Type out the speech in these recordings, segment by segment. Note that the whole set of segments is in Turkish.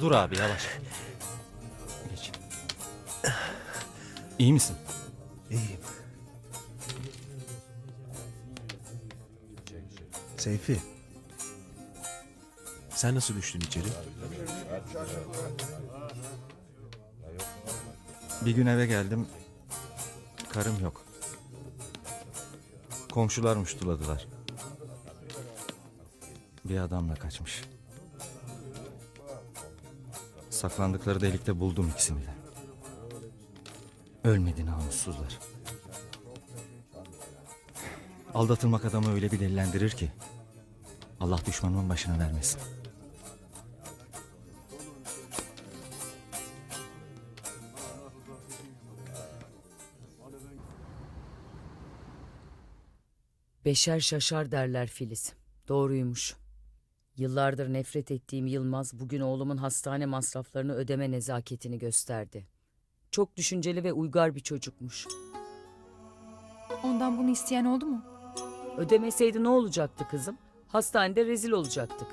Dur abi yavaş. Geç. İyi misin? İyiyim. Seyfi. Sen nasıl düştün içeri? Bir gün eve geldim. Karım yok. Komşular muştuladılar. Bir adamla kaçmış. Saklandıkları delikte buldum ikisini de. Ölmedi namussuzlar. Aldatılmak adamı öyle bir delilendirir ki. Allah düşmanımın başına vermesin. Beşer şaşar derler Filiz. Doğruymuş. Yıllardır nefret ettiğim Yılmaz bugün oğlumun hastane masraflarını ödeme nezaketini gösterdi. Çok düşünceli ve uygar bir çocukmuş. Ondan bunu isteyen oldu mu? Ödemeseydi ne olacaktı kızım? Hastanede rezil olacaktık.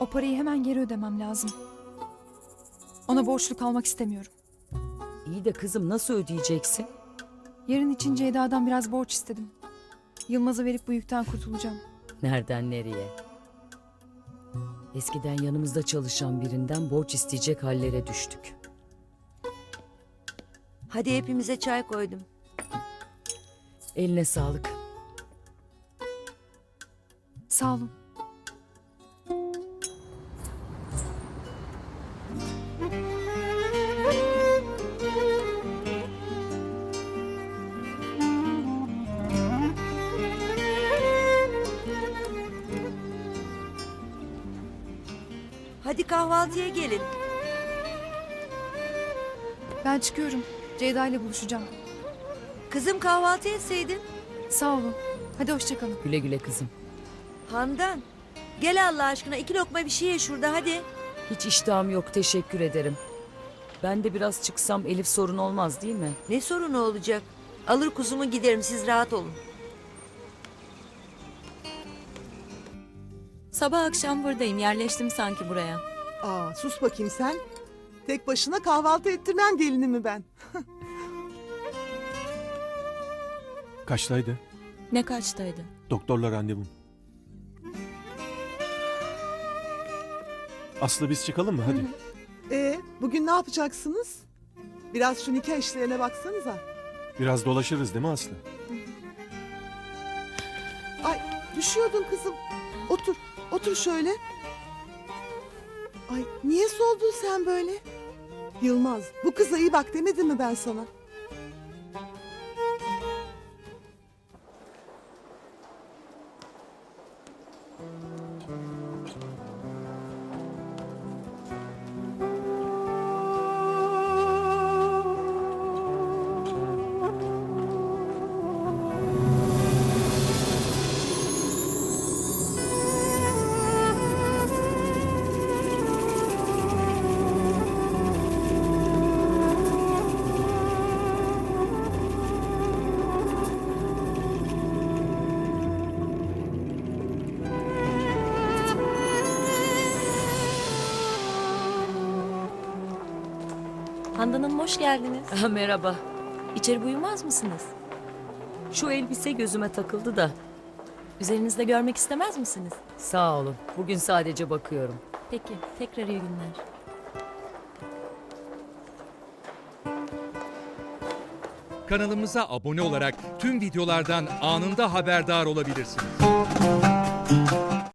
O parayı hemen geri ödemem lazım. Ona borçlu kalmak istemiyorum. İyi de kızım nasıl ödeyeceksin? Yarın için Ceyda'dan biraz borç istedim. Yılmaz'a verip bu yükten kurtulacağım. Nereden nereye? Eskiden yanımızda çalışan birinden borç isteyecek hallere düştük. Hadi hepimize çay koydum. Eline sağlık. Sağ olun. Hadi kahvaltıya gelin. Ben çıkıyorum. Ceyda ile buluşacağım. Kızım kahvaltı etseydin. Sağ olun. Hadi hoşçakalın. Güle güle kızım. Handan. Gel Allah aşkına iki lokma bir şey ye şurada hadi. Hiç iştahım yok teşekkür ederim. Ben de biraz çıksam Elif sorun olmaz değil mi? Ne sorunu olacak? Alır kuzumu giderim siz rahat olun. Sabah akşam buradayım. Yerleştim sanki buraya. Aa, sus bakayım sen. Tek başına kahvaltı ettirmem gelinimi ben. Kaçtaydı? Ne kaçtaydı? Doktorla randevum. Aslı biz çıkalım mı hadi? Ee, bugün ne yapacaksınız? Biraz şu nikah işlerine baksanıza. Biraz dolaşırız değil mi Aslı? Ay, düşüyordun kızım. Otur, otur şöyle. Ay, niye soldun sen böyle? Yılmaz, bu kıza iyi bak demedim mi ben sana? Handan Hanım hoş geldiniz. Aha, merhaba. İçeri buyurmaz mısınız? Şu elbise gözüme takıldı da. Üzerinizde görmek istemez misiniz? Sağ olun. Bugün sadece bakıyorum. Peki, tekrar iyi günler. Kanalımıza abone olarak tüm videolardan anında haberdar olabilirsiniz.